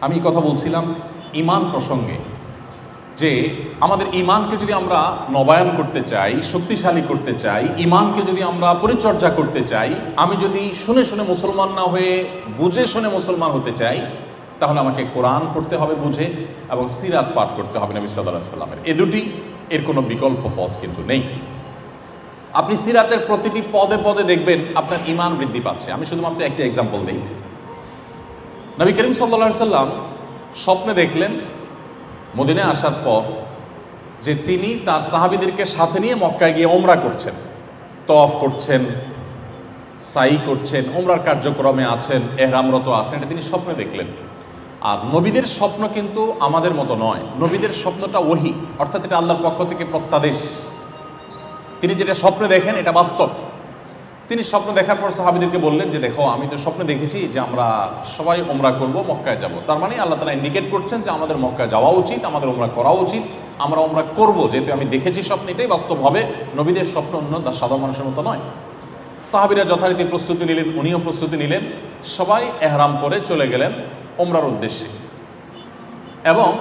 আমি কথা বলছিলাম ইমান প্রসঙ্গে যে আমাদের ইমানকে যদি আমরা নবায়ন করতে চাই, শক্তিশালী করতে চাই ইমানকে যদি আমরা পরিচর্যা করতে চাই, আমি যদি শুনে শুনে মুসলমান না হয়ে বুঝে শুনে মুসলমান হতে চাই, তাহলে আমাকে কোরআন পড়তে হবে বুঝে এবং সিরাত পাঠ করতে হবে নবী সাল্লাহ সাল্লামের। এ দুটি, এর কোনো বিকল্প পথ কিন্তু নেই। আপনি সিরাতের প্রতিটি পদে পদে দেখবেন আপনার ইমান বৃদ্ধি পাচ্ছে। আমি শুধুমাত্র একটা এক্সাম্পল দিই। নবী করিম সাল্লা সাল্লাম স্বপ্নে দেখলেন মদিনে আসার পর যে তিনি তার সাহাবিদেরকে সাথে নিয়ে মক্কায় গিয়ে ওমরা করছেন তফ করছেন, সাই করছেন ওমরার কার্যক্রমে আছেন, এহরামরত আছেন, এটা তিনি স্বপ্নে দেখলেন। আর নবীদের স্বপ্ন কিন্তু আমাদের মতো নয়। নবীদের স্বপ্নটা ওহি, অর্থাৎ এটা আল্লাহর পক্ষ থেকে প্রত্যাদেশ। তিনি যেটা স্বপ্নে দেখেন, এটা বাস্তব। তিনি স্বপ্ন দেখার পর সাহাবিদেরকে বললেন যে, দেখো, আমি তো স্বপ্নে দেখেছি যে আমরা সবাই ওমরা করব, মক্কায় যাব। তার মানে আল্লাহ তালা ইন্ডিকেট করছেন যে, আমাদের মক্কায় যাওয়া উচিত, আমাদের ওমরা করা উচিত, আমরা ওমরা করব। যেহেতু আমি দেখেছি স্বপ্ন, এটাই বাস্তব হবে। নবীদের স্বপ্ন অন্য সাধারণ মানুষের মতো নয়। সাহাবিরা যথারীতি প্রস্তুতি নিলেন, উনিও প্রস্তুতি নিলেন। সবাই এহরাম করে চলে গেলেন ওমরার উদ্দেশ্যে। এবং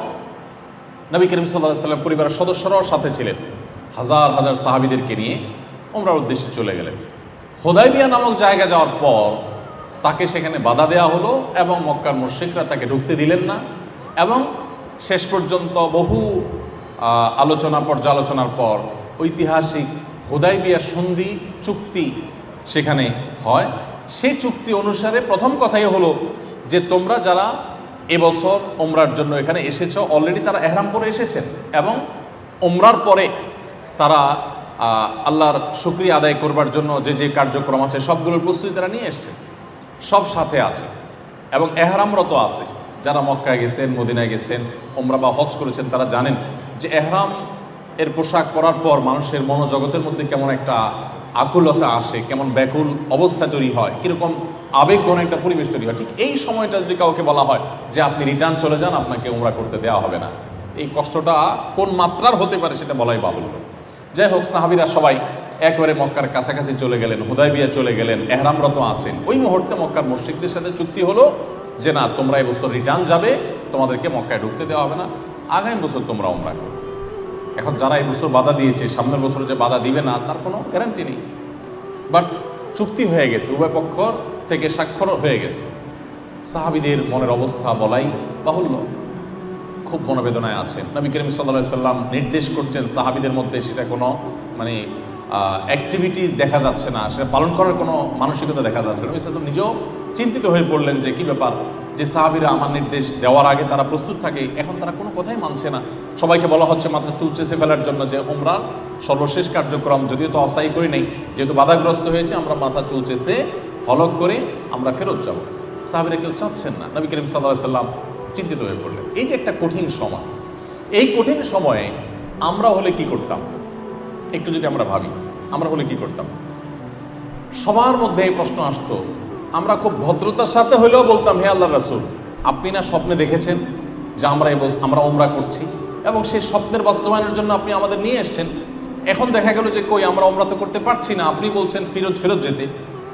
নবী করিম সাল্লাহ সাল্লাম পরিবারের সদস্যরাও সাথে ছিলেন। হাজার হাজার সাহাবিদেরকে নিয়ে ওমরার উদ্দেশ্যে চলে গেলেন। হোদাইবিয়া নামক জায়গা যাওয়ার পর তাকে সেখানে বাধা দেওয়া হলো এবং মক্কার মুশ্রিকরা তাকে ঢুকতে দিলেন না এবং শেষ পর্যন্ত বহু আলোচনা, পর্যালোচনার পর ঐতিহাসিক হোদাইবিয়া সন্ধি চুক্তি সেখানে হয়। সেই চুক্তি অনুসারে প্রথম কথাই হলো যে তোমরা যারা এবছর ওমরার জন্য এখানে এসেছ অলরেডি তারা এহরাম করে এসেছেন এবং ওমরার পরে তারা আল্লাহর শুক্রিয়া আদায় করবার জন্য যে যে কার্যক্রম আছে, সবগুলোর প্রস্তুতি তারা নিয়ে এসছে। সব সাথে আছে। এবং এহরামরত আছে। যারা মক্কায় গেছেন, মদিনায় গেছেন ওমরা বা হজ করেছেন, তারা জানেন যে এহরাম এর পোশাক পরার পর মানুষের মনোজগতের মধ্যে কেমন একটা আকুলতা আসে, কেমন ব্যাকুল অবস্থা তৈরি হয়, কীরকম আবেগঘন একটা পরিবেশ তৈরি হয়। ঠিক এই সময়টা যদি কাউকে বলা হয় যে আপনি রিটার্ন চলে যান, আপনাকে উমরা করতে দেওয়া হবে না। এই কষ্টটা কোন মাত্রার হতে পারে সেটা বলাই বাহুল্য। যাই হোক, সাহাবিরা সবাই একবারে মক্কার কাছাকাছি চলে গেলেন, হুদাইবিয়া চলে গেলেন, এহরামরত আছেন। ওই মুহূর্তে মক্কার মসজিদদের সাথে চুক্তি হলো যে, না, তোমরা এবছর রিটার্ন যাবে, তোমাদেরকে মক্কায় ঢুকতে দেওয়া হবে না। আগামী বছর তোমরা উমরা করো। এখন যারা এই বছর বাধা দিয়েছে, সামনের বছর যে বাধা দিবে না, তার কোনো গ্যারান্টি নেই। বাট চুক্তি হয়ে গেছে, উভয় পক্ষ থেকে স্বাক্ষর হয়ে গেছে। সাহাবিদের মনের অবস্থা বলাই বাহুল্য। খুব মনোবেদনায় আছেন নবী করিম সাল্লা সাল্লাম নির্দেশ করছেন সাহাবিদের মধ্যে সেটা কোনো মানে অ্যাক্টিভিটিস দেখা যাচ্ছে না। সেটা পালন করার কোনো মানসিকতা দেখা যাচ্ছে না। সাল্লাম নিজেও চিন্তিত হয়ে পড়লেন যে কি ব্যাপার? যে সাহাবিরা আমার নির্দেশ দেওয়ার আগে তারা প্রস্তুত থাকে, এখন তারা কোনো কথাই মানছে না। সবাইকে বলা হচ্ছে মাত্র চুল চেষে ফেলার জন্য যে উমরার সর্বশেষ কার্যক্রম। যদিও তো অসাই করি নেই, যেহেতু বাধাগ্রস্ত হয়েছে, আমরা মাথা চুল চেষে হলক করে আমরা ফেরত যাব। সাহাবিরা কেউ চাচ্ছেন না। নবী করিম সাল্লাহ সাল্লাম চিন্তিত হয়ে পড়লেন এই যে একটা কঠিন সময়, এই কঠিন সময়ে আমরা হলে কি করতাম? একটু যদি আমরা ভাবি, আমরা হলে কি করতাম? সবার মধ্যে এই প্রশ্ন আসতো, আমরা খুব ভদ্রতার সাথে হলেও বলতাম, হে আল্লাহ রাসুল, আপনি না স্বপ্নে দেখেছেন যে আমরা আমরা ওমরা করছি? এবং সেই স্বপ্নের বাস্তবায়নের জন্য আপনি আমাদের নিয়ে এসেছেন। এখন দেখা গেল যে, কই, আমরা ওমরা তো করতে পারছি না। আপনি বলছেন ফিরত ফেরত যেতে।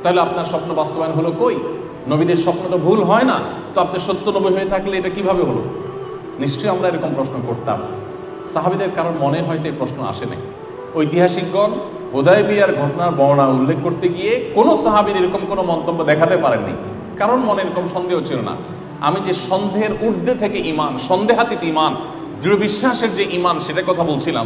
তাহলে আপনার স্বপ্ন বাস্তবায়ন হলো কই? নবীদের স্বপ্ন তো ভুল হয় না, তো আপনি সত্য নবী হয়ে থাকলে এটা কীভাবে হলো? নিশ্চয়ই আমরা এরকম প্রশ্ন করতাম। সাহাবিদের কারণ মনে হয়তো এই প্রশ্ন আসে নাই। ঐতিহাসিকগণ হোদায় বিয়ার ঘটনার বর্ণনা উল্লেখ করতে গিয়ে কোনো সাহাবির এরকম কোনো মন্তব্য দেখাতে পারেননি। কারণ মনে এরকম সন্দেহ ছিল না। আমি যে সন্দেহের ঊর্ধ্বে থেকে ইমান সন্দেহাতীত ইমান দৃঢ় বিশ্বাসের যে ইমান সেটার কথা বলছিলাম,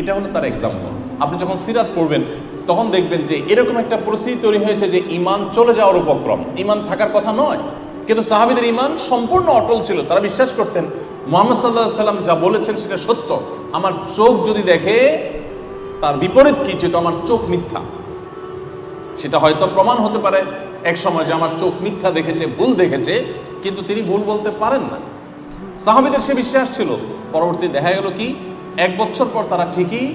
এটা হলো তার এক্সাম্পল আপনি যখন সিরাত পড়বেন তখন দেখবেন যে এরকম একটা পরিস্থিতি তৈরি হয়েছে যে ইমান চলে যাওয়ার উপক্রম। ইমান থাকার কথা নয়। কিন্তু সাহাবিদের ইমান সম্পূর্ণ অটল ছিল। তারা বিশ্বাস করতেন, মোহাম্মদ সাল্লাহ সাল্লাম যা বলেছেন সেটা সত্য। আমার চোখ যদি দেখে, তার বিপরীত কি? যেহেতু আমার চোখ মিথ্যা। সেটা হয়তো প্রমাণ হতে পারে এক সময় যে আমার চোখ মিথ্যা দেখেছে, ভুল দেখেছে, কিন্তু তিনি ভুল বলতে পারেন না। সাহাবিদের সে বিশ্বাস ছিল। পরবর্তী দেখা গেল কি? এক বছর পর তারা ঠিকই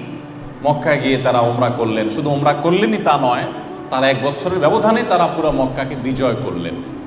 মক্কায় গিয়ে তারা ওমরা করলেন। শুধু ওমরা করলেনই তা নয়, তারা এক বছরের ব্যবধানে তারা পুরো মক্কাকে বিজয় করলেন।